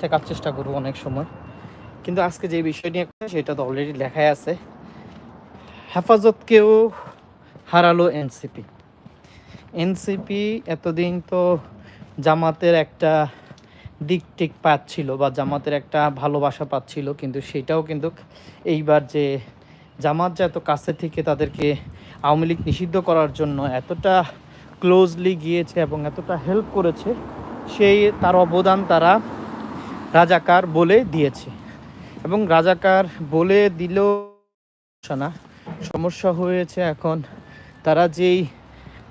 থাকার চেষ্টা করব অনেক সময়। কিন্তু আজকে যে বিষয় নিয়ে সেটা তো অলরেডি লেখাই আছে। হেফাজতকেও হারালো এনসিপি। এনসিপি এতদিন তো জামাতের একটা দিক টিক পাচ্ছিল বা জামাতের একটা ভালোবাসা পাচ্ছিল, কিন্তু সেটাও কিন্তু এইবার যে জামাত যে এত কাছে থেকে তাদেরকে আওয়ামী লীগ নিষিদ্ধ করার জন্য এতটা ক্লোজলি গিয়েছে এবং এতটা হেল্প করেছে, সেই তার অবদান তারা রাজাকার বলে দিয়েছে। এবং রাজাকার বলে সমস্যা না। সমস্যা হয়েছে এখন তারা যেই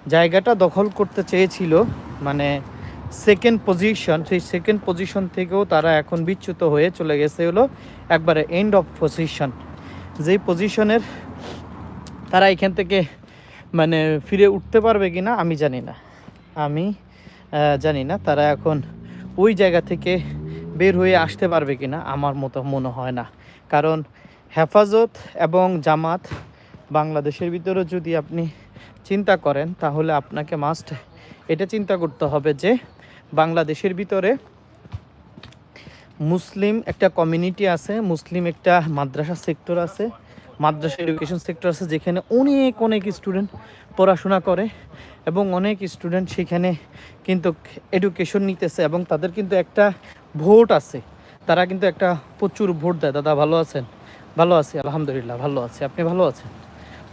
জায়গাটা দখল করতে চেয়েছিল মানে সেকেন্ড পজিশন সেই সেকেন্ড পজিশন থেকেও তারা এখন বিচ্যুত হয়ে চলে গেছে হলো একবারে এন্ড অফ পজিশন যেই পজিশনের তারা এখান থেকে মানে ফিরে উঠতে পারবে কি না আমি জানি না। আমি জানি না। তারা এখন ওই জায়গা থেকে বের হয়ে আসতে পারবে কি না আমার মতো মনে হয় না। কারণ হেফাজত এবং জামাত বাংলাদেশের ভিতরে যদি আপনি চিন্তা করেন, তাহলে আপনাকে মাস্ট এটা চিন্তা করতে হবে যে বাংলাদেশের ভিতরে মুসলিম একটা কমিউনিটি আছে, মুসলিম একটা মাদ্রাসা সেক্টর আছে মাদ্রাসা এডুকেশন সেক্টর আছে, যেখানে অনেক অনেক স্টুডেন্ট পড়াশোনা করে এবং অনেক স্টুডেন্ট সেখানে কিন্তু এডুকেশন নিতেছে এবং তাদের কিন্তু একটা ভোট আছে। তারা কিন্তু একটা প্রচুর ভোট দেয়। দাদা, ভালো আছেন? ভালো আছি, আলহামদুলিল্লাহ, ভালো আছি। আপনি ভালো আছেন?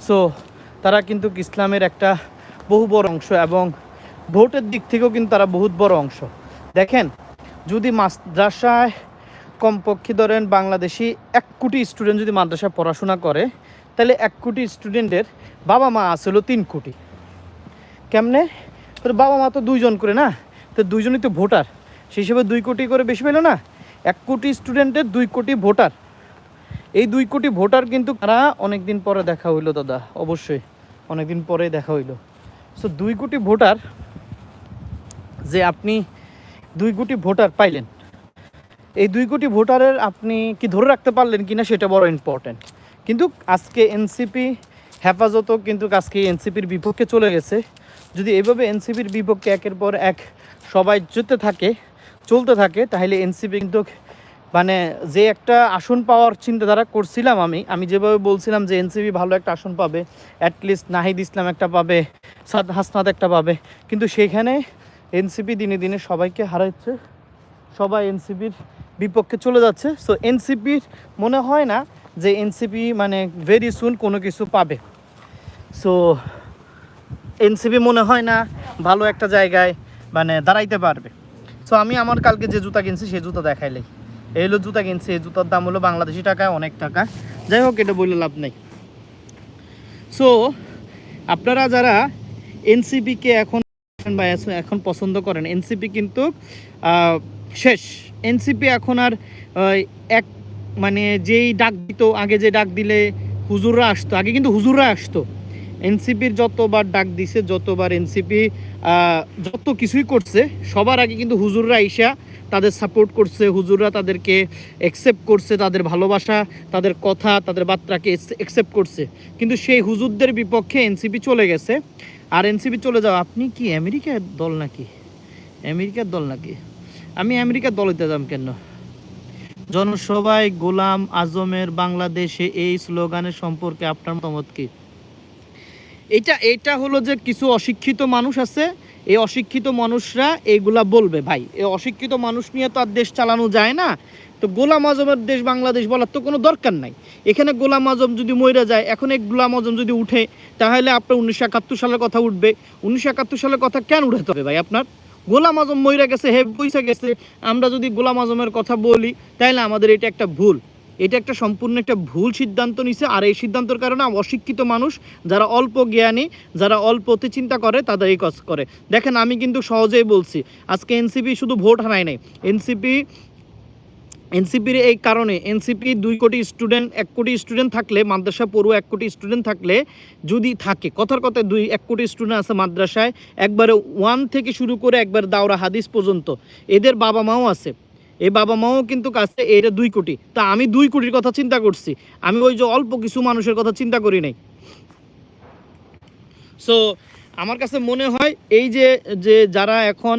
সো তারা কিন্তু ইসলামের একটা বহু বড় অংশ এবং ভোটের দিক থেকেও কিন্তু তারা বহুত বড় অংশ। দেখেন, যদি মাদ্রাসায় কমপক্ষে ধরেন বাংলাদেশি এক কোটি স্টুডেন্ট যদি মাদ্রাসায় পড়াশোনা করে, তাহলে এক কোটি স্টুডেন্টের বাবা মা আসলো তিন কোটি। কেমনে? তোর বাবা মা তো দুইজন করে না, তো দুইজনই তো ভোটার। সেই হিসেবে দুই কোটি করে বেশি পেল না, এক কোটি স্টুডেন্টের দুই কোটি ভোটার। এই দুই কোটি ভোটার কিন্তু তারা অনেক দিন পরে দেখা হইল দাদা, অবশ্যই। অনেক দিন পরে দেখা হইল। সো দুই কোটি ভোটার যে আপনি দুই কোটি ভোটার পাইলেন এই দুই কোটি ভোটারের আপনি কি ধরে রাখতে পারলেন কিনা সেটা বড় ইম্পর্ট্যান্ট কিন্তু আজকে এনসিপি হেফাজতও কিন্তু আজকে এনসিপির বিপক্ষে চলে গেছে। যদি এভাবে এনসিপির বিপক্ষে একের পর এক সবাই যেতে থাকে, চলতে থাকে, তাহলে এনসিপি কিন্তু মানে যে একটা আসন পাওয়ার চিন্তাধারা করছিলাম আমি আমি যেভাবে বলছিলাম যে এনসিপি ভালো একটা আসন পাবে অ্যাটলিস্ট নাহিদ ইসলাম একটা পাবে, সাদ হাসনাদ একটা পাবে, কিন্তু সেখানে এনসিপি দিনে দিনে সবাইকে হারাচ্ছে। সবাই এনসিপির বিপক্ষে চলে যাচ্ছে। সো এনসিপির মনে হয় না যে এনসিপি মানে ভেরি সুন কোনো কিছু পাবে। সো এনসিপি মনে হয় না ভালো একটা জায়গায় মানে দাঁড়াইতে পারবে। সো আমি আমার কালকে যে জুতা কিনছি সেই জুতা দেখাইলেই এই হলো জুতা কিনছি, এই জুতার দাম হলো বাংলাদেশি টাকায় অনেক টাকা। যাই হোক, এটা বললে লাভ নেই। সো আপনারা যারা এনসিপিকে এখন বা এখন পছন্দ করেন এনসিপি কিন্তু শেষ। এনসিপি এখন আর এক মানে যেই ডাক দিত, আগে যে ডাক দিলে হুজুররা আসতো, আগে কিন্তু হুজুররা আসতো। এনসিপির যতবার ডাক দিছে, যতবার এনসিপি যত কিছুই করছে, সবার আগে কিন্তু হুজুররা আইসা তাদের সাপোর্ট করছে, হুজুররা তাদেরকে অ্যাকসেপ্ট করছে, তাদের ভালোবাসা, তাদের কথা, তাদের বার্তাকে অ্যাকসেপ্ট করছে। কিন্তু সেই হুজুরদের বিপক্ষে এনসিপি চলে গেছে। আর এনসিপি চলে যাও আপনি কি আমেরিকার দল নাকি? আমেরিকার দল নাকি? আমি আমেরিকার দল যাম কেন? জনসভায় গোলাম আজমের বাংলাদেশে এই স্লোগানের সম্পর্কে আপনার মতামত কি? এটা এটা হলো যে কিছু অশিক্ষিত মানুষ আছে, এই অশিক্ষিত মানুষরা এইগুলা বলবে, ভাই। এই অশিক্ষিত মানুষ নিয়ে তো আর দেশ চালানো যায় না। তো গোলাম আজমের দেশ বাংলাদেশ বলার তো কোনো দরকার নাই। এখানে গোলাম আজম যদি মরে যায়, এখন এই গোলাম আজম যদি উঠে, তাহলে আপনার উনিশশো একাত্তর সালের কথা উঠবে। উনিশশো একাত্তর সালের কথা কেন উঠাতে হবে ভাই আপনার? গোলাম আজম মইরা গেছে, হে পয়সা গেছে। আমরা যদি গোলাম আজমের কথা বলি তাহলে আমাদের এটা একটা ভুল। এটা একটা সম্পূর্ণ একটা ভুল সিদ্ধান্ত নিছে, আর এই সিদ্ধান্তর কারণে অশিক্ষিত মানুষ, যারা অল্প জ্ঞানী, যারা অল্পতে চিন্তা করে, তাদের এই কাজ করে। দেখেন, আমি কিন্তু সহজেই বলছি, আজকে এনসিপি শুধু ভোট হারায় নাই। এনসিপি এনসিপির এই কারণে এনসিপি দুই কোটি স্টুডেন্ট, এক কোটি স্টুডেন্ট থাকলে, মাদ্রাসা পড়ুয়া এক কোটি স্টুডেন্ট থাকলে যদি থাকে, কথার কথায় দুই, এক কোটি স্টুডেন্ট আছে মাদ্রাসায়, একবারে ওয়ান থেকে শুরু করে একবার দাওরা হাদিস পর্যন্ত, এদের বাবা মাও আছে। এই বাবা মাও কিন্তু কাছে এটা দুই কোটি। তা আমি দুই কোটির কথা চিন্তা করছি। আমি ওই যে অল্প কিছু মানুষের কথা চিন্তা করি নাই। সো আমার কাছে মনে হয় এই যে যে যারা এখন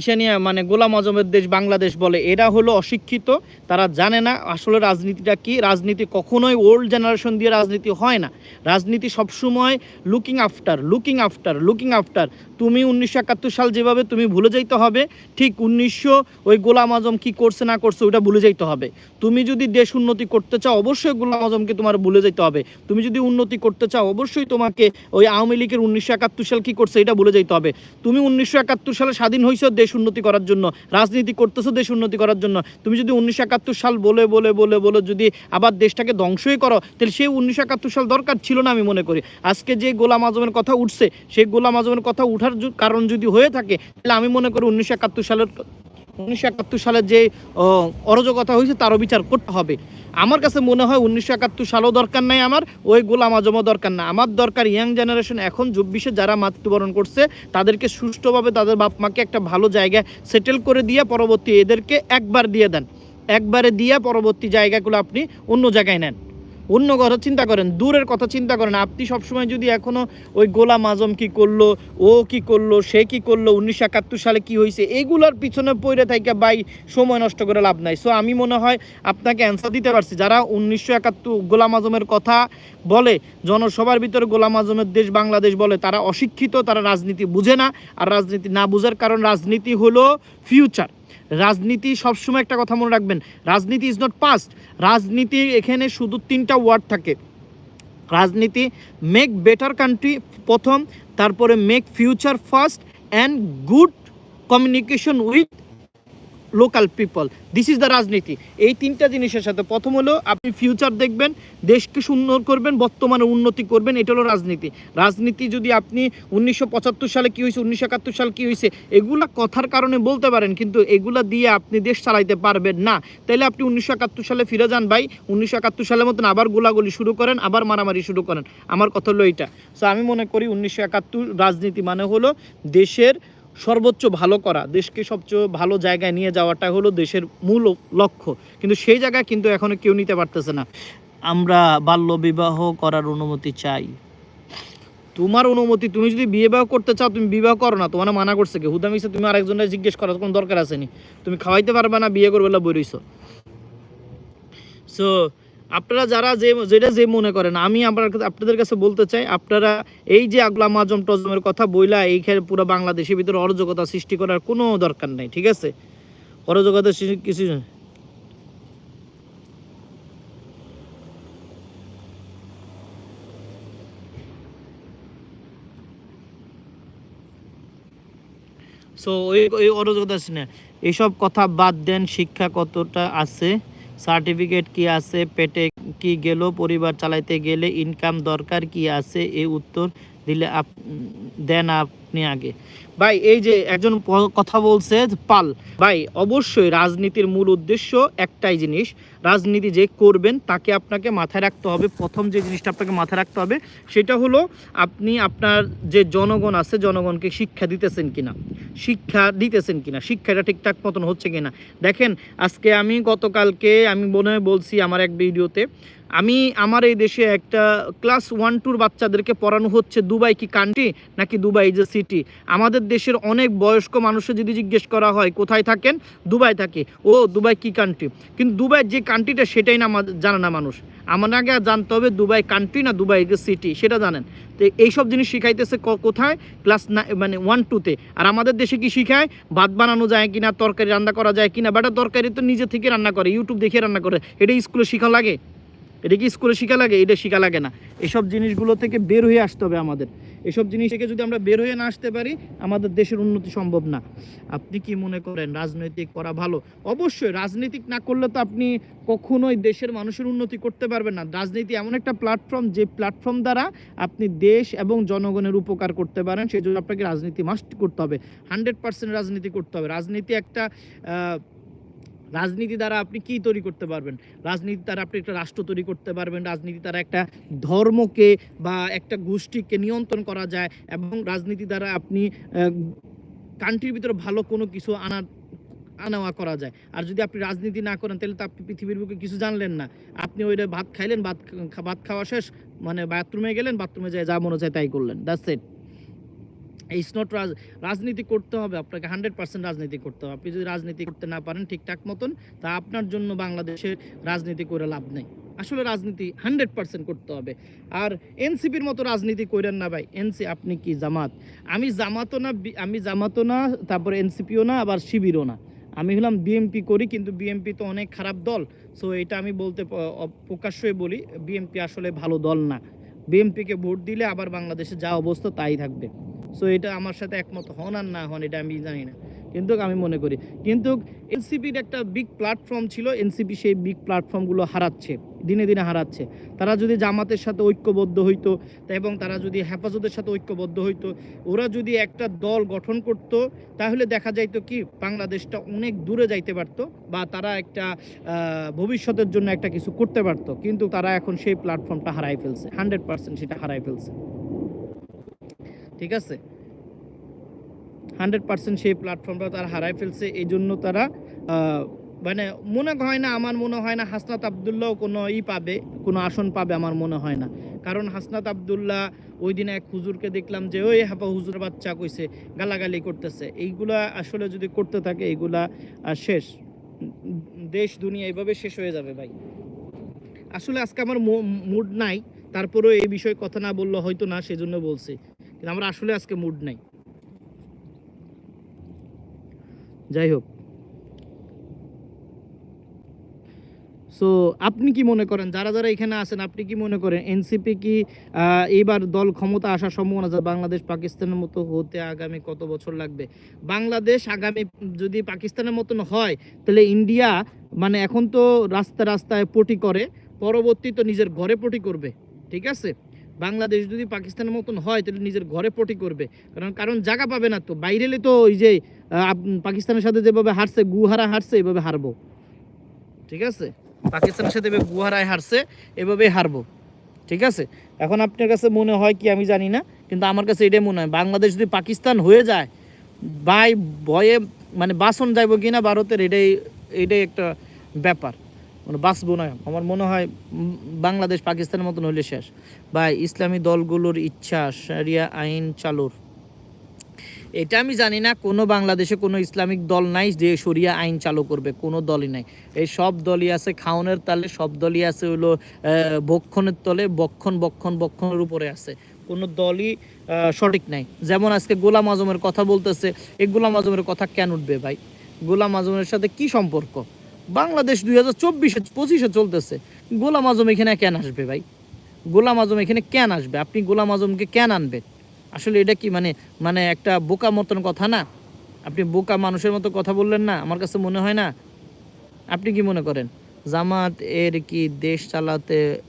ঈশানিয়া মানে গোলাম আজমের দেশ বাংলাদেশ বলে, এরা হলো অশিক্ষিত, তারা জানে না আসলে রাজনীতিটা কি, রাজনীতি কখনোই ওল্ড জেনারেশন দিয়ে রাজনীতি হয় না। রাজনীতি সবসময় looking after looking after looking after তুমি উনিশশো একাত্তর সাল যেভাবে তুমি ভুলে যাইতে হবে, ঠিক উনিশশো ওই গোলাম আজম কী করছে না করছে ওটা ভুলে যাইতে হবে। তুমি যদি দেশ উন্নতি করতে চাও, অবশ্যই গোলাম আজমকে তোমার ভুলে যেতে হবে। তুমি যদি উন্নতি করতে চাও, অবশ্যই তোমাকে ওই আওয়ামী লীগের উনিশশো একাত্তর একাত্তর সাল কি করছে এটা ভুলে যাইতে হবে। তুমি উনিশশো একাত্তর সালে স্বাধীন হয়েছো দেশ উন্নতি করার জন্য, রাজনীতি করতেছো দেশ উন্নতি করার জন্য। তুমি যদি উনিশশো একাত্তর সাল বলে বলে বলে বলে যদি আবার দেশটাকে ধ্বংসই করো, তাহলে সেই উনিশশো একাত্তর সাল দরকার ছিল না আমি মনে করি। আজকে যে গোলাম আজমের কথা উঠছে, সেই গোলাম আজমের কথা উঠার কারণ যদি হয়ে থাকে, তাহলে আমি মনে করি উনিশশো একাত্তর সালের উনিশশো একাত্তর সালের যে অরাজকতা হয়েছে, তারও বিচার করতে হবে। আমার কাছে মনে হয় উনিশশো একাত্তর সালও দরকার নাই আমার, ওই গোলাম আজমও দরকার না। আমার দরকার ইয়াং জেনারেশন এখন চব্বিশে যারা মৃত্যুবরণ করছে, তাদেরকে সুষ্ঠুভাবে তাদের বাপ মাকে একটা ভালো জায়গায় সেটেল করে দিয়ে পরবর্তী এদেরকে একবার দিয়ে দেন। একবারে দিয়ে পরবর্তী জায়গাগুলো আপনি অন্য জায়গায় নেন। অন্য কথা চিন্তা করেন, দূরের কথা চিন্তা করেন। আপনি সবসময় যদি এখনও ওই গোলাম আজম কি করল, ও কি করল, সে কি করল, উনিশশো একাত্তর সালে কি হয়েছে এগুলোর পিছনে পড়ে থাকে বাই সময় নষ্ট করে লাভ নাই। সো আমি মনে হয় আপনাকে অ্যান্সার দিতে পারছি। যারা উনিশশো একাত্তর গোলাম আজমের কথা বলে, জনসভার ভিতরে গোলাম আজমের দেশ বাংলাদেশ বলে, তারা অশিক্ষিত, তারা রাজনীতি বুঝে না। আর রাজনীতি না বুঝার কারণ রাজনীতি হলো ফিউচার রাজনীতি সবসময় একটা কথা মনে রাখবেন, রাজনীতি ইজ নট পাস্ট রাজনীতি এখানে শুধু তিনটা ওয়ার্ড থাকে। রাজনীতি মেক বেটার কান্ট্রি প্রথম, তারপরে make future first and good communication with local people this is the রাজনীতি। এই তিনটা জিনিসের সাথে প্রথম হলো, আপনি ফিউচার দেখবেন, দেশকে সুন্দর করবেন, বর্তমানে উন্নতি করবেন, এটা হলো রাজনীতি। রাজনীতি যদি আপনি উনিশশো পঁচাত্তর সালে কী হয়েছে, উনিশশো একাত্তর সালে কী হয়েছে, এগুলা কথার কারণে বলতে পারেন, কিন্তু এগুলা দিয়ে আপনি দেশ চালাইতে পারবেন না। তাইলে আপনি উনিশশো একাত্তর সালে ফিরে যান ভাই, উনিশশো একাত্তর সালের মতন আবার গোলাগুলি শুরু করেন, আবার মারামারি শুরু করেন। আমার কথা হলো এইটা। সো আমি মনে করি উনিশশো একাত্তর রাজনীতি মানে হলো দেশের সর্বোচ্চ ভালো করা, দেশকে সবচেয়ে ভালো জায়গায় নিয়ে যাওয়াটা হলো দেশের মূল লক্ষ্য। কিন্তু সেই জায়গায় কিন্তু এখনও কেউ নিতে পারতেছে না। আমরা বাল্য বিবাহ করার অনুমতি চাই। তোমার অনুমতি, তুমি যদি বিয়ে বিবাহ করতে চাও, তুমি বিবাহ করো না, তোমার মানা করছে কি? হুদাম ইসে তুমি আরেকজনের জিজ্ঞেস করার কোনো দরকার আছে নি? তুমি খাওয়াইতে পারবে না, বিয়ে করবে বই রইছো সো আপনারা যারা যে, যেটা যে মনে করেন, আমি আপনার আপনাদের কাছে বলতে চাই, আপনারা এই যে আগলাম আজম টজমের কথা বইলা এইখানে পুরো বাংলাদেশের ভিতরে অরাজকতা সৃষ্টি করার কোনো দরকার নেই, ঠিক আছে? অরাজকতা কিছু সো ওই ওই আছে এইসব কথা বাদ দেন, শিক্ষা কতটা আছে? সার্টিফিকেট কি আছে, পেটে কি গেল, পরিবার চালাইতে গেলে ইনকাম দরকার কি আছে এই উত্তর দিলে আপ, দেন আপনি আগে। ভাই, এই যে একজন কথা বলছে পাল। ভাই, অবশ্যই রাজনীতির মূল উদ্দেশ্য একটাই জিনিস। রাজনীতি যে করবেন তাকে আপনাকে মাথায় রাখতে হবে। প্রথম যে জিনিসটা আপনাকে মাথায় রাখতে হবে সেটা হলো আপনি আপনার যে জনগণ আছে, জনগণকে শিক্ষা দিতেছেন কিনা। শিক্ষা দিতেছেন কিনা? শিক্ষাটা ঠিকঠাক মতন হচ্ছে কিনা? দেখেন, আজকে আমি গতকালকে আমি মনে বলছি আমার এক ভিডিওতে আমি আমার এই দেশে একটা ক্লাস ওয়ান টুর বাচ্চাদেরকে পড়ানো হচ্ছে দুবাই কি কান্ট্রি নাকি দুবাই যে সিটি আমাদের দেশের অনেক বয়স্ক মানুষের যদি জিজ্ঞেস করা হয়, কোথায় থাকেন? দুবাই থাকে। ও, দুবাই কি কান্ট্রি কিন্তু দুবাই যে কান্ট্রিটা সেটাই না জানে না মানুষ। আমার আগে জানতে হবে দুবাই কান্ট্রি না দুবাই সিটি সেটা জানেন। তো এইসব জিনিস শিখাইতেছে কোথায়? ক্লাস না মানে ওয়ান টুতে আর আমাদের দেশে কি শিখায়? ভাত বানানো যায় কিনা, তরকারি রান্না করা যায় কিনা? বাটা, তরকারি তো নিজে থেকে রান্না করে ইউটিউব দেখে রান্না করে। এটা স্কুলে শিখা লাগে? এটা কি স্কুলে শিখা লাগে? এটা শিখা লাগে না। এসব জিনিসগুলো থেকে বের হয়ে আসতে হবে আমাদের। এসব জিনিস থেকে যদি আমরা বের হয়ে না আসতে পারি, আমাদের দেশের উন্নতি সম্ভব না। আপনি কি মনে করেন রাজনৈতিক করা ভালো? অবশ্যই, রাজনীতিক না করলে তো আপনি কখনোই দেশের মানুষের উন্নতি করতে পারবেন না। রাজনীতি এমন একটা প্ল্যাটফর্ম যে প্ল্যাটফর্ম দ্বারা আপনি দেশ এবং জনগণের উপকার করতে পারেন সেই জন্য আপনাকে রাজনীতি মাস্ট করতে হবে। হান্ড্রেড পার্সেন্ট রাজনীতি করতে হবে। রাজনীতি একটা রাজনীতি দ্বারা আপনি কি তৈরি করতে পারবেন? রাজনীতি দ্বারা আপনি একটা রাষ্ট্র তৈরি করতে পারবেন, রাজনীতি দ্বারা একটা ধর্মকে বা একটা গোষ্ঠীকে নিয়ন্ত্রণ করা যায় এবং রাজনীতি দ্বারা আপনি কান্ট্রির ভিতরে ভালো কোনো কিছু আনা, আনাওয়া করা যায়। আর যদি আপনি রাজনীতি না করেন, তাহলে তো আপনি পৃথিবীর বুকে কিছু জানলেন না। আপনি ওইটা ভাত খাইলেন, ভাত ভাত খাওয়া শেষ মানে বাথরুমে গেলেন বাথরুমে যায় যা মনে চায় তাই করলেন। দ্যাটস ইট ইটস নট রাজনীতি করতে হবে আপনাকে হান্ড্রেড পার্সেন্ট রাজনীতি করতে হবে। আপনি যদি রাজনীতি করতে না পারেন ঠিকঠাক মতন, তা আপনার জন্য বাংলাদেশে রাজনীতি করে লাভ নেই। আসলে রাজনীতি হান্ড্রেড পার্সেন্ট করতে হবে। আর এনসিপির মতো রাজনীতি করেন না ভাই। এনসি আপনি কি জামাত? আমি জামাতও না আমি জামাতও না, তারপরে এনসিপিও না, আবার শিবিরও না। আমি হলাম বিএমপি করি, কিন্তু বিএমপি তো অনেক খারাপ দল। সো এটা আমি বলতে প্রকাশ্যই বলি বিএমপি আসলে ভালো দল না। বিএমপিকে ভোট দিলে আবার বাংলাদেশে যা অবস্থা তাই থাকবে। সো এটা আমার সাথে একমত হন আর না হন, এটা আমি জানি না। কিন্তু আমি মনে করি, কিন্তু এনসিপির একটা বিগ প্ল্যাটফর্ম ছিল, এনসিপি সেই বিগ প্ল্যাটফর্মগুলো হারাচ্ছে, দিনে দিনে হারাচ্ছে। তারা যদি জামাতের সাথে ঐক্যবদ্ধ হইতো এবং তারা যদি হেফাজতের সাথে ঐক্যবদ্ধ হইতো, ওরা যদি একটা দল গঠন করত, তাহলে দেখা যাইতো কি, বাংলাদেশটা অনেক দূরে যাইতে পারতো বা তারা একটা ভবিষ্যতের জন্য একটা কিছু করতে পারতো। কিন্তু তারা এখন সেই প্ল্যাটফর্মটা হারাই ফেলছে হান্ড্রেড পার্সেন্ট সেটা হারাই ফেলছে। ঠিক আছে? হান্ড্রেড পার্সেন্ট সেই প্ল্যাটফর্মটা তারা হারাই ফেলছে, এই জন্য তারা মানে মনে হয় না, আমার মনে হয় না হাসনাত আবদুল্লাহ কোনো ই পাবে, কোনো আসন পাবে আমার মনে হয় না। কারণ হাসনাত আবদুল্লাহ ওই দিনে এক হুজুরকে দেখলাম যে, ওই হাপা হুজুর বাচ্চা কইছে, গালাগালি করতেছে। এইগুলা আসলে যদি করতে থাকে, এইগুলা শেষ। দেশ, দুনিয়া এইভাবে শেষ হয়ে যাবে ভাই। আসলে আজকে আমার মুড নাই, তারপরেও এই বিষয়ে কথা না বললে হয়তো না, সেজন্য বলছি। কিন্তু আমার আসলে আজকে মুড নাই। যাই হোক। সো আপনি কি মনে করেন? যারা যারা এখানে আছেন, আপনি কি মনে করেন এনসিপি কি এইবার দল ক্ষমতা আসার সম্ভাবনা আছে বাংলাদেশ পাকিস্তানের মতো হতে আগামী কত বছর লাগবে? বাংলাদেশ আগামী যদি পাকিস্তানের মতন হয়, তাহলে ইন্ডিয়া মানে এখন তো রাস্তা রাস্তায় পটি করে, পরবর্তী তো নিজের ঘরে পটি করবে। ঠিক আছে? বাংলাদেশ যদি পাকিস্তানের মতন হয়, তাহলে নিজের ঘরে পটি করবে। কারণ কারণ জায়গা পাবে না তো। বাইরেলে তো ওই যে পাকিস্তানের সাথে যেভাবে হারছে, গুহারা হারছে, এভাবে হারবো। ঠিক আছে? পাকিস্তানের সাথে গুহারায় হারছে, এভাবেই হারবো। ঠিক আছে? এখন আপনার কাছে মনে হয় কি আমি জানি না, কিন্তু আমার কাছে এটাই মনে হয়। বাংলাদেশ যদি পাকিস্তান হয়ে যায় বাই ভয়ে মানে বাসন যাইবো কিনা ভারতের, এটাই এটাই একটা ব্যাপার। মানে বাঁচবো না। আমার মনে হয় বাংলাদেশ পাকিস্তানের মতন হলে শেষ। বা ইসলামী দলগুলোর ইচ্ছা সারিয়া আইন চালুর। এটা আমি জানি না, কোনো বাংলাদেশে কোনো ইসলামিক দল নাই যে শরিয়া আইন চালু করবে, কোনো দলই নাই। এই সব দলই আছে খাওনের তালে, সব দলই আছে হলো বক্ষণের তলে, বক্ষণ বক্ষণ, বক্ষণের উপরে আছে। কোনো দলই সঠিক নাই। যেমন আজকে গোলাম আজমের কথা বলতেছে, এই গোলাম আজমের কথা কেন উঠবে ভাই? গোলাম আজমের সাথে কি সম্পর্ক? বাংলাদেশ দুই হাজার চব্বিশে, পঁচিশে চলতেছে। গোলাম আজম এখানে কেন আসবে ভাই? গোলাম আজম এখানে কেন আসবে? আপনি গোলাম আজমকে কেন আনবেন? আসলে এটা কি মানে মানে একটা বোকা মতন কথা না? আপনি বোকা মানুষের মতো কথা বললেন না? আমার কাছে মনে হয় না। আপনি কি মনে করেন? জামাত এর কি দেশ চালাতে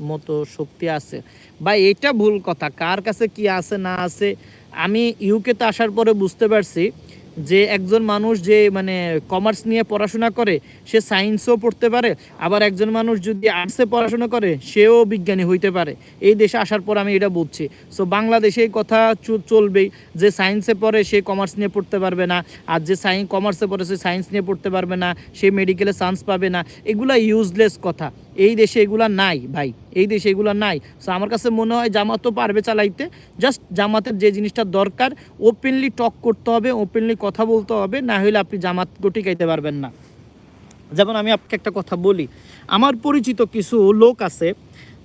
মতো শক্তি আছে? বা এটা ভুল কথা। কার কাছে কি আছে, না আছে, আমি ইউকেতে আসার পরে বুঝতে পারছি। যে একজন মানুষ যে মানে কমার্স নিয়ে পড়াশোনা করে, সে সায়েন্সও পড়তে পারে। আবার একজন মানুষ যদি আর্টসে পড়াশোনা করে, সেও বিজ্ঞানী হইতে পারে। এই দেশে আসার পর আমি এটা বুঝছি। সো বাংলাদেশে এই কথা চলবেই যে সায়েন্সে পড়ে, সে কমার্স নিয়ে পড়তে পারবে না। আর যে সায়েন্স কমার্সে পড়ে, সে সায়েন্স নিয়ে পড়তে পারবে না। সে মেডিকেলে চান্স পাবে না। এগুলা ইউজলেস কথা। এই দেশে এগুলা নাই ভাই, এই দেশে এগুলা নাই। সো আমার কাছে মনে হয় জামাত তো পারবে চালাইতে জাস্ট জামাতের যে জিনিসটা দরকার ওপেনলি টক করতে হবে ওপেনলি কথা বলতে হবে, না হলে আপনি জামাত টিকাইতে পারবেন না। যেমন আমি আপনাকে একটা কথা বলি, আমার পরিচিত কিছু লোক আছে,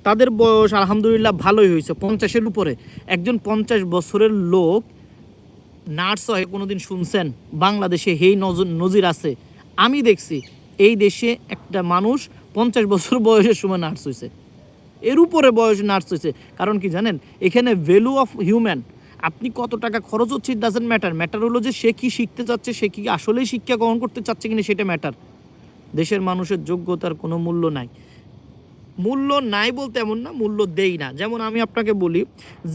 তাদের বয়স আলহামদুলিল্লাহ ভালোই হয়েছে, পঞ্চাশের উপরে। একজন পঞ্চাশ বছরের লোক, নার্স হয় কোনোদিন শুনছেন, বাংলাদেশে হেই নজর নজির আছে। আমি দেখছি, এই দেশে একটা মানুষ পঞ্চাশ বছর বয়সের সময় নার্স হয়েছে এর উপরে বয়স নার্স হয়েছে কারণ কি জানেন? এখানে ভ্যালু অফ হিউম্যান আপনি কত টাকা খরচ হচ্ছে ইট ডাজেন্ট ম্যাটার ম্যাটার হলো যে সে কি শিখতে চাচ্ছে, সে কি আসলেই শিক্ষা গ্রহণ করতে চাচ্ছে কিনা সেটা ম্যাটার দেশের মানুষের যোগ্যতার কোনো মূল্য নাই। মূল্য নাই বলতে এমন না, মূল্য দেই না। যেমন আমি আপনাকে বলি,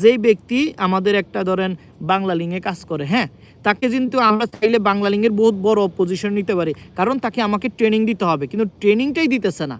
যেই ব্যক্তি আমাদের একটা ধরেন বাংলা লিঙ্গে কাজ করে হ্যাঁ তাকে কিন্তু আমরা চাইলে বাংলা লিঙ্গের বহুত বড় পজিশন নিতে পারি, কারণ তাকে আমাকে ট্রেনিং দিতে হবে, কিন্তু ট্রেনিংটাই দিতেছে না।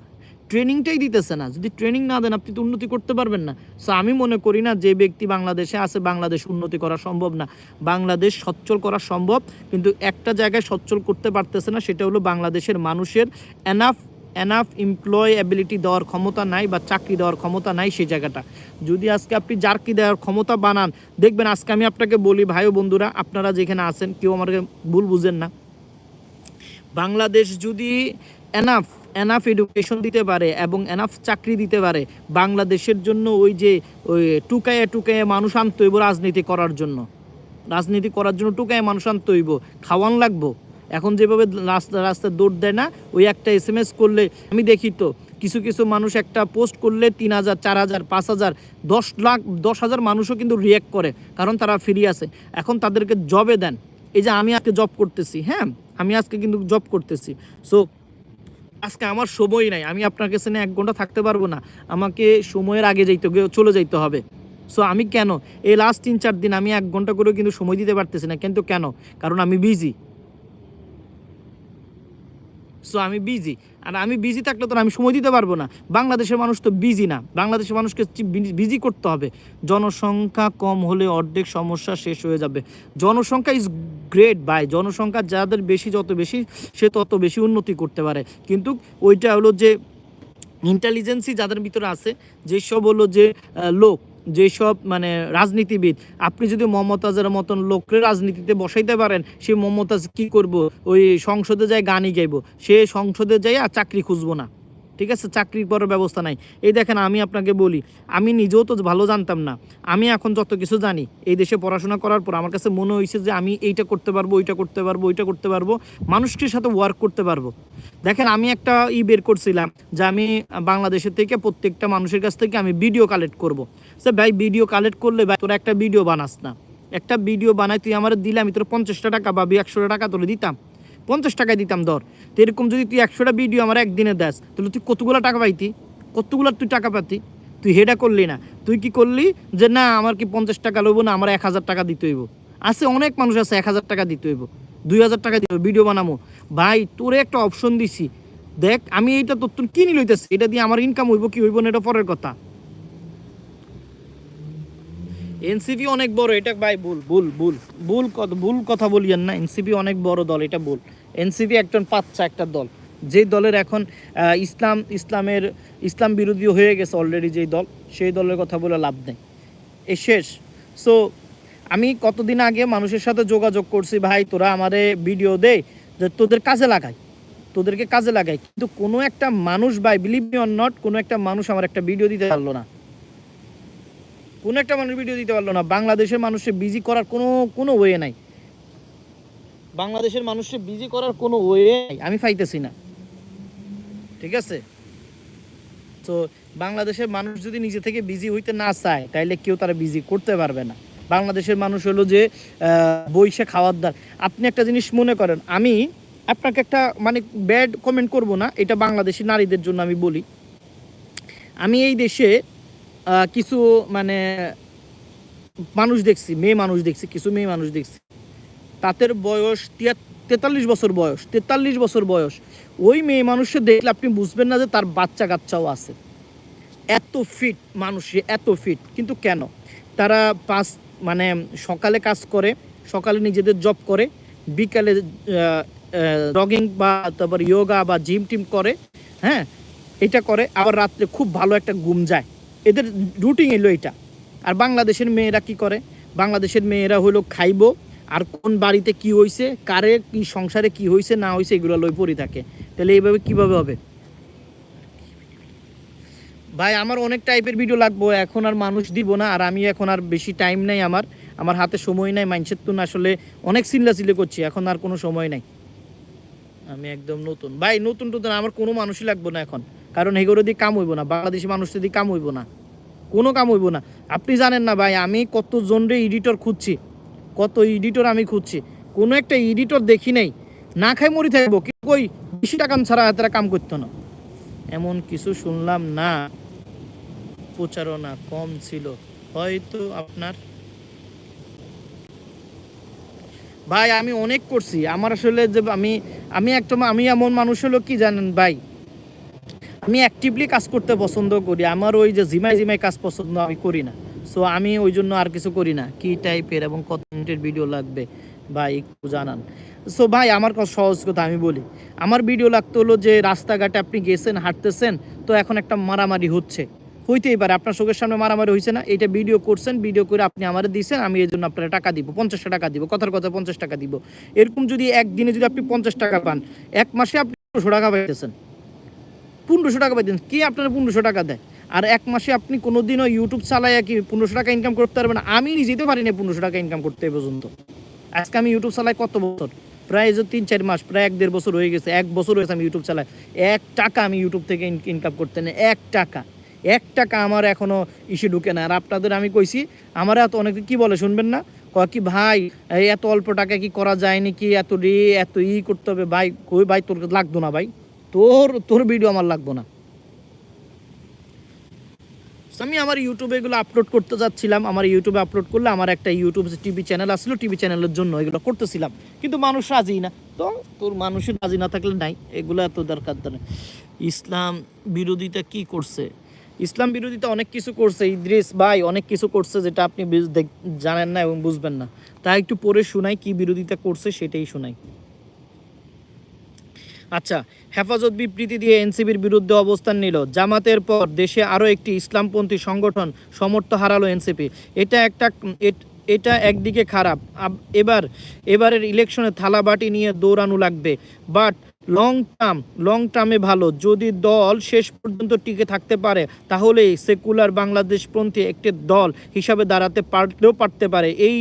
ট্রেনিংটাই দিতেছে না। যদি ট্রেনিং না দেন, আপনি তো উন্নতি করতে পারবেন না। সো আমি মনে করি না যে ব্যক্তি বাংলাদেশে আছে, বাংলাদেশ উন্নতি করা সম্ভব না। বাংলাদেশ সচ্ছল করা সম্ভব, কিন্তু একটা জায়গায় সচ্ছল করতে পারতেছে না, সেটা হলো বাংলাদেশের মানুষের এনাফ এনাফ এমপ্লয় অ্যাবিলিটি দেওয়ার ক্ষমতা নাই বা চাকরি দেওয়ার ক্ষমতা নাই সেই জায়গাটা। যদি আজকে আপনি জার্কি দেওয়ার ক্ষমতা বানান, দেখবেন আজকে আমি আপনাকে বলি, ভাই বন্ধুরা, আপনারা যেখানে আছেন, কেউ আমাকে ভুল বুঝেন না। বাংলাদেশ যদি এনাফ এনাফ এডুকেশন দিতে পারে এবং এনাফ চাকরি দিতে পারে, বাংলাদেশের জন্য ওই যে, ওই টুকায়ে টুকায়ে মানুষ আনতে হইব রাজনীতি করার জন্য। রাজনীতি করার জন্য টুকায়ে মানুষ আনতে হইব। খাওয়ান লাগবো। এখন যেভাবে রাস্তা রাস্তায় দৌড় দেয় না, ওই একটা এস এম এস করলে, আমি দেখি তো, কিছু কিছু মানুষ একটা পোস্ট করলে তিন হাজার, চার হাজার, পাঁচ হাজার, দশ লাখ, দশ হাজার মানুষও কিন্তু রিয়াক্ট করে, কারণ তারা ফ্রি আছে। এখন তাদেরকে জবে দেন। এই যে আমি আজকে জব করতেছি হ্যাঁ? আমি আজকে কিন্তু জব করতেছি। সো আজকে আমার সময় নাই। আমি আপনার কাছে এক ঘণ্টা থাকতে পারব না। আমাকে সময়ের আগে যাইতে চলে যাইতে হবে। সো আমি কেন? এই লাস্ট তিন, চার দিন আমি এক ঘণ্টা করেও কিন্তু সময় দিতে পারতেছি না। কিন্তু কেন? কারণ আমি বিজি সো আমি বিজি আর আমি বিজি থাকলে তো আমি সময় দিতে পারব না। বাংলাদেশের মানুষ তো বিজি না। বাংলাদেশের মানুষকে বিজি করতে হবে। জনসংখ্যা কম হলে অর্ধেক সমস্যা শেষ হয়ে যাবে। জনসংখ্যা ইজ গ্রেট বাই জনসংখ্যা যাদের বেশি, যত বেশি, সে তত বেশি উন্নতি করতে পারে। কিন্তু ওইটা হলো যে ইন্টেলিজেন্সি যাদের ভিতরে আছে যেসব হলো যে লোক যেসব মানে রাজনীতিবিদ, আপনি যদি মমতাজের মতন লোককে রাজনীতিতে বসাইতে পারেন, সে মমতাজ কি করব? ওই সংসদে যায় গানই গাইব, সে সংসদে যাই আর চাকরি খুঁজবো না। ঠিক আছে চাকরি করার ব্যবস্থা নাই। এই দেখেন, আমি আপনাকে বলি, আমি নিজেও তো ভালো জানতাম না। আমি এখন যত কিছু জানি, এই দেশে পড়াশোনা করার পর আমার কাছে মনে হয়েছে যে আমি এইটা করতে পারব, ওইটা করতে পারব, ওইটা করতে পারব, মানুষটির সাথে ওয়ার্ক করতে পারব। দেখেন, আমি একটা ই বের করছিলাম যে আমি বাংলাদেশের থেকে প্রত্যেকটা মানুষের কাছ থেকে আমি ভিডিও কালেক্ট করব। সে ভাই ভিডিও কালেক্ট করলে ভাই, তোরা একটা ভিডিও বানাস না। একটা ভিডিও বানাই তুই আমার দিলে আমি তোর পঞ্চাশটা টাকা বা একশোটা টাকা তোরে দিতাম। পঞ্চাশ টাকায় দিতাম, ধর। তো এরকম যদি তুই একশোটা ভিডিও আমার একদিনে দেস, তাহলে তুই কতগুলো টাকা পাইতি? কতগুলো তুই টাকা পাতি? তুই হেডা করলি না। তুই কি করলি যে, না, আমার কি পঞ্চাশ টাকা লইব না, আমার এক হাজার টাকা দিতে হইব? আছে অনেক মানুষ আছে, এক হাজার টাকা দিতে হইব, দুই হাজার টাকা দিতে ভিডিও বানাবো ভাই, তোরে একটা অপশন দিছি। দেখ, আমি এইটা তোর তোর কিনি লইতেছি, এটা দিয়ে আমার ইনকাম হইব কি হইব না, এটা পরের কথা। এনসিপি অনেক বড়, এটা ভাই, ভুল ভুল ভুল ভুল কথা ভুল কথা বলিয়েন না, এনসিপি অনেক বড় দল, এটা ভুল। এনসিপি একজন পাচ্ছা একটা দল। যে দলের এখন ইসলাম, ইসলামের, ইসলাম বিরোধী হয়ে গেছে অলরেডি যেই দল, সেই দলের কথা বলে লাভ নেই। এ শেষ। সো আমি কতদিন আগে মানুষের সাথে যোগাযোগ করছি, ভাই, তোরা আমারে ভিডিও দে যে তোদের কাজে লাগাই। তোদেরকে কাজে লাগাই। কিন্তু কোনো একটা মানুষ, ভাই বিলিভ মি অর নট কোনো একটা মানুষ আমার একটা ভিডিও দিতে পারল না। কোনো একটা মানুষ ভিডিও দিতে পারল না। বাংলাদেশের মানুষকে বিজি করার কোনো কোনো ওয়ে নাই। বাংলাদেশের মানুষকে বিজি করার কোনো ওয়ে আমি পাইতেছি না। ঠিক আছে? তো বাংলাদেশের মানুষ যদি নিজে থেকে বিজি হইতে না চায়, তাইলে কেউ তারা বিজি করতে পারবে না। বাংলাদেশের মানুষ হলো যে বইসে খাওয়ার দার আপনি একটা জিনিস মনে করেন, আমি আপনাকে একটা মানে ব্যাড কমেন্ট করব না, এটা বাংলাদেশি নারীদের জন্য আমি বলি। আমি এই দেশে কিছু মানে মানুষ দেখছি, মেয়ে মানুষ দেখছি, কিছু মেয়ে মানুষ দেখছি। তাদের বয়স তেতাল্লিশ বছর বয়স, তেতাল্লিশ বছর বয়স। ওই মেয়ে মানুষকে দেখলে আপনি বুঝবেন না যে তার বাচ্চা কাচ্চাও আছে। এত ফিট মানুষ এত ফিট কিন্তু কেন? তারা পাঁচ মানে সকালে কাজ করে, সকালে নিজেদের জব করে, বিকালে জগিং বা তারপর যোগা বা জিম টিম করে হ্যাঁ? এটা করে, আবার রাত্রে খুব ভালো একটা ঘুম যায়। এদের রুটিন এলো এটা। আর বাংলাদেশের মেয়েরা কি করে? বাংলাদেশের মেয়েরা হলো খাইবো আর কোন বাড়িতে কি হয়েছে কারে কি সংসারে কি হয়েছে না হয়েছে এগুলো লই পড়ে থাকে। তাহলে এইভাবে কীভাবে হবে? ভাই, আমার অনেক টাইপের ভিডিও লাগবো, এখন আর মানুষ দিব না, আর আমি এখন আর বেশি টাইম নাই আমার। আমার হাতে সময় নাই মাইন্ডসেট তো না, আসলে অনেক চিল্লাচিল্লি করছি, এখন আর কোনো সময় নাই। আমি একদম নতুন। ভাই, নতুন নতুন আমার কোনো মানুষই লাগবো না এখন। কারণ এগুলো দিয়ে কাম হইব না, বাংলাদেশি মানুষদের দিয়ে কাম হইব না। কোনো কাম হইব না। আপনি জানেন না ভাই, আমি কত জনরে এডিটর খুঁজছি। কত এডিটর আমি খুঁজছি। কোনো একটা এডিটর দেখি নাই, না খাই মরি থাকব। কিন্তু ওই বেশি টাকা ছাড়া তারা কাম করতো না। এমন কিছু শুনলাম না, প্রচারণা কম ছিল। হয়তো আপনার ভাই, আমি অনেক করছি। আমার আসলে যে আমি আমি একটা, আমি এমন মানুষ হলো কি জানেন ভাই? আমি অ্যাক্টিভলি কাজ করতে পছন্দ করি। আমার ওই যে জিমাই জিমাই কাজ পছন্দ আমি করি না। সো আমি ওই জন্য আর কিছু করি না। কি টাইপের এবং কত মিনিটের ভিডিও লাগবে? ভাই, একটু জানান। সো ভাই, আমার সহজ কথা আমি বলি। আমার ভিডিও লাগতো হলো যে, রাস্তাঘাটে আপনি গেছেন, হাঁটতেছেন, তো এখন একটা মারামারি হচ্ছে। হইতেই পারে, আপনার চোখের সামনে মারামারি হয়েছে না এটা ভিডিও করছেন ভিডিও করে আপনি আমার দিয়েছেন আমি এই জন্য আপনার টাকা দিব, পঞ্চাশ টাকা দিব, কথার কথা পঞ্চাশ টাকা দিব। এরকম যদি একদিনে যদি আপনি পঞ্চাশ টাকা পান, এক মাসে আপনি পনেরোশো টাকা পাইতেছেন। পনেরোশো টাকা পাইতেন কে আপনার পনেরোশো টাকা দেয়? আর এক মাসে আপনি কোনোদিনও ইউটিউব চালাইয়া কি পনেরোশো টাকা ইনকাম করতে পারবেন? আমি নিজেতে পারি না পনেরোশো টাকা ইনকাম করতে পর্যন্ত। আজকে আমি ইউটিউব চালাই কত বছর? প্রায় যে তিন, চার মাস, প্রায় এক, দেড় বছর হয়ে গেছে। এক বছর হয়েছে আমি ইউটিউব চালাই। এক টাকা আমি ইউটিউব থেকে ইনকাম করতে নেই। এক টাকা। এক টাকা আমার এখনও ইসে ঢুকে না। আর আপনাদের আমি কইছি, আমার এত অনেকে কি বলে শুনবেন না? কি, ভাই এত অল্প টাকা কি করা যায় নাকি? এত রে, এত ই করতে হবে। ভাই, কই, ভাই, তোর লাগতো না ভাই। তোর তোর ভিডিও আমার লাগতো না। আমি আমার ইউটিউবে এগুলো আপলোড করতে যাচ্ছিলাম। আমার ইউটিউবে আপলোড করলে আমার একটা ইউটিউব টিভি চ্যানেল আসলো। টিভি চ্যানেলের জন্য এগুলো করতেছিলাম। কিন্তু মানুষ রাজি না। তো তোর মানুষের রাজি না থাকলে নাই। এগুলো এত দরকার নেই ইসলাম বিরোধিতা কি করছে? ইসলাম বিরোধিতা অনেক কিছু করছে। ইদ্রিস ভাই অনেক কিছু করছে যেটা আপনি জানেন না এবং বুঝবেন না। তাই একটু পরে শোনাই কি বিরোধিতা করছে সেটাই শোনাই। আচ্ছা হেফাজত বিবৃতি দিয়ে এনসিবির বিরুদ্ধে অবস্থান নিল। জামাতের পর দেশে আরও একটি ইসলামপন্থী সংগঠন সমর্থ হারালো এনসিপি। এটা একটা, এটা একদিকে খারাপ। এবার, এবারের ইলেকশনে থালাবাটি নিয়ে দৌড়ানো লাগবে। বাট লং টার্ম লং টার্মে ভালো। যদি দল শেষ পর্যন্ত টিকে থাকতে পারে তাহলে সেকুলার বাংলাদেশপন্থী একটি দল হিসাবে দাঁড়াতে পারলেও পারতে পারে। এই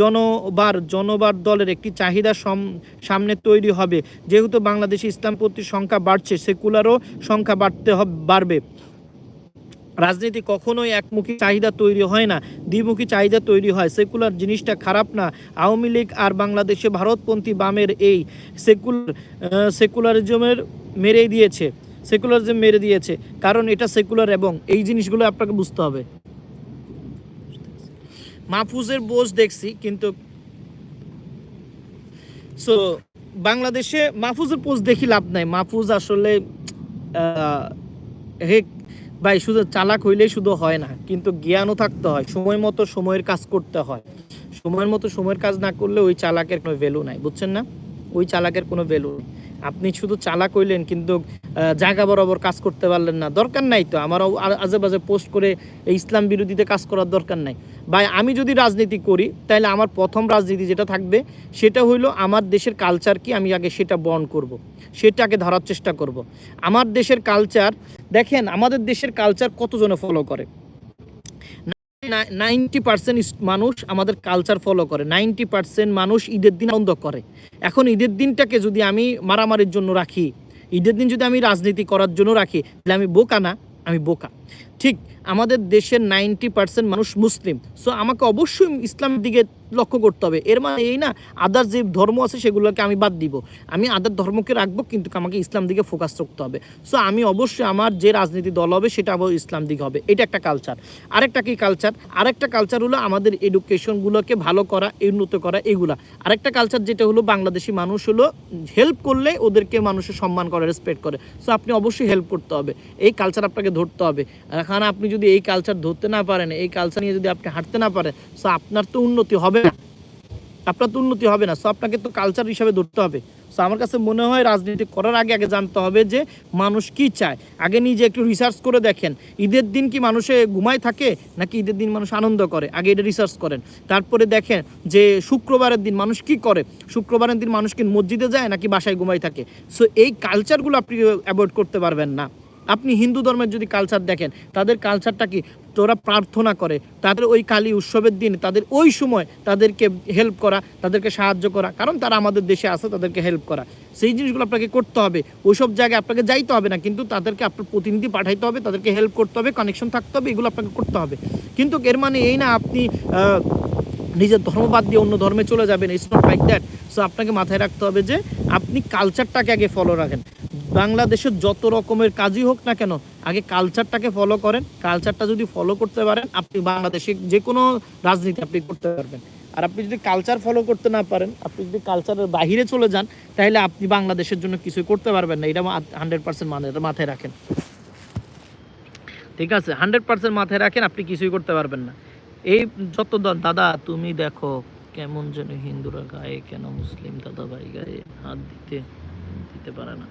জনবার জনবার দলের একটি চাহিদা সামনে তৈরি হবে। যেহেতু বাংলাদেশে ইসলামপন্থীর সংখ্যা বাড়ছে, সেকুলারও সংখ্যা বাড়তে হবে, বাড়বে। রাজনীতি কখনোই একমুখী চাহিদা তৈরি হয় না, দ্বিমুখী চাহিদা তৈরি হয়। সেকুলার জিনিসটা খারাপ না। আওয়ামী লীগ আর বাংলাদেশে ভারতপন্থী বামের এই সেকুলার সেকুলারিজমের মেরে দিয়েছে। সেকুলারিজম মেরে দিয়েছে। কারণ এটা সেকুলার এবং এই জিনিসগুলো আপনাকে বুঝতে হবে। মাহফুজের বোঝ দেখছি, কিন্তু সো, বাংলাদেশে মাহফুজের পোস্ট দেখি লাভ নাই। মাহফুজ আসলে হে ভাই, শুধু চালাক হইলেই শুধু হয় না, কিন্তু জ্ঞানও থাকতে হয়। সময় মতো সময়ের কাজ করতে হয়। সময়ের মতো সময়ের কাজ না করলে ওই চালাকের কোনো ভ্যালু নাই, বুঝছেন না? ওই চালাকের কোনো ভ্যালু আপনি শুধু চালাক হইলেন কিন্তু জায়গা বরাবর কাজ করতে পারলেন না দরকার নাই তো, আমারও আজে বাজে পোস্ট করে ইসলাম বিরোধীতে কাজ করার দরকার নাই ভাই, আমি যদি রাজনীতি করি তাহলে আমার প্রথম রাজনীতি যেটা থাকবে, সেটা হইল আমার দেশের কালচার কি, আমি আগে সেটা বর্ণ করব। সেটাকে ধরার চেষ্টা করব। আমার দেশের কালচার দেখেন, আমাদের দেশের কালচার কতজনে ফলো করে নাইনটি পার্সেন্ট মানুষ আমাদের কালচার ফলো করে। নাইনটি পার্সেন্ট মানুষ ঈদের দিন আনন্দ করে। এখন ঈদের দিনটাকে যদি আমি মারামারির জন্য রাখি, ঈদের দিন যদি আমি রাজনীতি করার জন্য রাখি, তাহলে আমি বোকা না? আমি বোকা। ঠিক আমাদের দেশের নাইনটি পার্সেন্ট মানুষ মুসলিম। সো আমাকে অবশ্যই ইসলামের দিকে লক্ষ্য করতে হবে। এর মানে এই না আদার যে ধর্ম আছে সেগুলোকে আমি বাদ দিব। আমি আদার ধর্মকে রাখব, কিন্তু আমাকে ইসলাম দিকে ফোকাস করতে হবে। সো আমি অবশ্যই আমার যে রাজনীতি দল হবে, সেটা আবার ইসলাম দিকে হবে। এটা একটা কালচার আরেকটা কি কালচার আরেকটা কালচার হলো আমাদের এডুকেশনগুলোকে ভালো করা, উন্নত করা, এগুলা। আরেকটা কালচার যেটা হলো, বাংলাদেশি মানুষ হলো হেল্প করলে ওদেরকে মানুষের সম্মান করে রেসপেক্ট করে। সো আপনি অবশ্যই হেল্প করতে হবে। এই কালচার আপনাকে ধরতে হবে। এখন আপনি যদি এই কালচার ধরতে না পারেন, এই কালচার নিয়ে যদি আপনি হাঁটতে না পারেন সো আপনার তো উন্নতি হবে না। আপনার তো উন্নতি হবে না সো আপনাকে তো কালচার হিসাবে ধরতে হবে। সো আমার কাছে মনে হয় রাজনীতি করার আগে আগে জানতে হবে যে মানুষ কি চায়। আগে নিজে একটু রিসার্চ করে দেখেন, ঈদের দিন কি মানুষে ঘুমায় থাকে, নাকি ঈদের দিন মানুষ আনন্দ করে? আগে এটা রিসার্চ করেন। তারপরে দেখেন যে শুক্রবারের দিন মানুষ কি করে? শুক্রবারের দিন মানুষ কি মসজিদে যায়, নাকি বাসায় ঘুমাই থাকে? সো এই কালচারগুলো আপনি অ্যাভয়েড করতে পারবেন না। আপনি হিন্দু ধর্মের যদি কালচার দেখেন, তাদের কালচারটা কি? তোরা প্রার্থনা করে, তাদের ওই কালী উৎসবের দিন, তাদের ওই সময় তাদেরকে হেল্প করা, তাদেরকে সাহায্য করা, কারণ তারা আমাদের দেশে আছে, তাদেরকে হেল্প করা। সেই জিনিসগুলো আপনাকে করতে হবে। ওইসব জায়গায় আপনাকে যাইতে হবে না, কিন্তু তাদেরকে আপনার প্রতিনিধি পাঠাইতে হবে, তাদেরকে হেল্প করতে হবে কানেকশন থাকতে হবে, এগুলো আপনাকে করতে হবে। কিন্তু এর মানে এই না আপনি নিজের ধর্মবাদ দিয়ে অন্য ধর্মে চলে যাবেন it's not like that so আপনাকে মাথায় রাখতে হবে যে, আপনি কালচারটাকে আগে ফলো রাখেন। বাংলাদেশের যত রকমের কাজই হোক না কেন, আগে কালচারটাকে ফলো করেন। কালচারটা যদি ফলো করতে পারেন, আপনি বাংলাদেশে যে কোনো রাজনীতি আপনি করতে পারবেন। আর আপনি যদি কালচার ফলো করতে না পারেন, আপনি যদি কালচারের বাইরে চলে যান, তাহলে আপনি বাংলাদেশের জন্য কিছুই করতে পারবেন না। এটা হান্ড্রেড পার্সেন্ট মানে মাথায় রাখেন। ঠিক আছে? হান্ড্রেড পার্সেন্ট মাথায় রাখেন, আপনি কিছুই করতে পারবেন না। এই যত দাদা, তুমি দেখো কেমন যেন হিন্দুরা গায়ে কেন মুসলিম দাদা ভাই গায়ে হাত দিতে দিতে পারে না।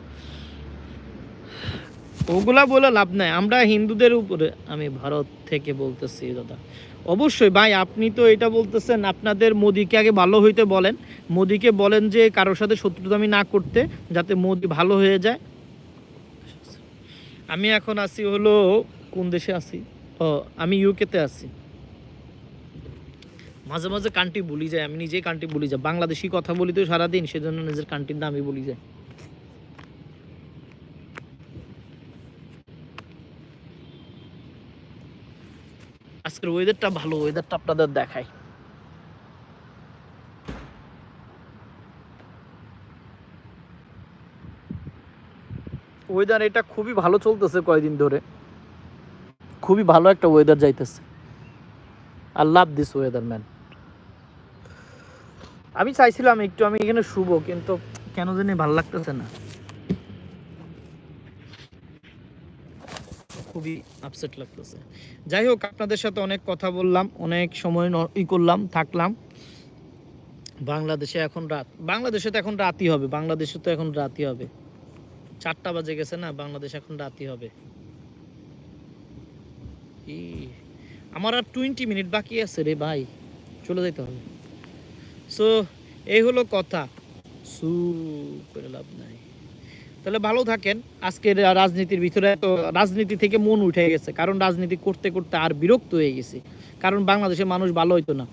ওগুলা বলে লাভ নাই। আমরা হিন্দুদের উপরে, আমি ভারত থেকে বলতেছি দাদা। অবশ্যই ভাই, আপনি তো এটা বলতেছেন, আপনাদের মোদিকে আগে ভালো হইতে বলেন। মোদিকে বলেন যে কারোর সাথে শত্রুতামি না করতে, যাতে মোদি ভালো হয়ে যায়। আমি এখন আছি হলো, কোন দেশে আছি? ও, আমি ইউকেতে আছি। মাঝে মাঝে কান্ট্রি বলি যায়, আমি নিজেই কান্ট্রি ভুলি যাই বাংলাদেশি কথা বলি তো সারাদিন, সেজন্য নিজের কান্ট্রির নামই ভুলি যায়। আজকের ওয়েদারটা ভালো ওয়েদারটা আপনাদের দেখাই। ওয়েদার এটা খুবই ভালো চলতেছে কয়দিন ধরে। খুবই ভালো একটা ওয়েদার যাইতেছে। I love this weather man আমি চাইছিলাম একটু, আমি এখানে শুভ কিন্তু কেন জানি ভালো লাগতেছে না। খুবই আপসেট লাগতেছে। যাই হোক, আপনাদের সাথে অনেক কথা বললাম, অনেক সময় ই করলাম, থাকলাম। বাংলাদেশে এখন রাত, বাংলাদেশে তো এখন রাতই হবে, বাংলাদেশে তো এখন রাতই হবে। চারটা বাজে গেছে না, বাংলাদেশ এখন রাতই হবে। আমার আর টোয়েন্টি মিনিট বাকি আছে রে ভাই, চলে যেতে হবে। সো এই হলো কথা। সু করে লাভ নাই। তাহলে ভালো থাকেন। আজকের রাজনীতির ভিতরে তো রাজনীতি থেকে মন উঠে গেছে। কারণ রাজনীতি করতে করতে আর বিরক্ত হয়ে গেছে। কারণ বাংলাদেশের মানুষ ভালো হইতো না।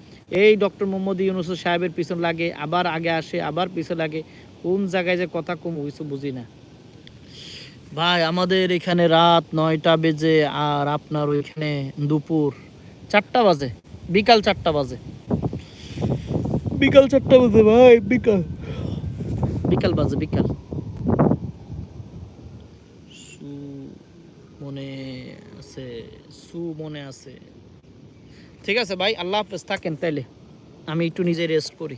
এই ডক্টর মোহাম্মদ ইউনুস সাহেবের পিছন লাগে, আবার আগে আসে, আবার পিছন লাগে। কোন জায়গায় যে কথা কম কিছু বুঝি না। ভাই, আমাদের এখানে রাত নয়টা বেজে আর আপনার ওইখানে দুপুর চারটা বাজে। বিকাল চারটা বাজে। বিকাল চারটা বাজে ভাই, বিকাল। বিকাল বাজে, বিকাল। সু মনে আছে, সু মনে আছে। ঠিক আছে ভাই, আল্লাহ হাফেজ, থাকেন তাইলে। আমি একটু নিজে রেস্ট করি।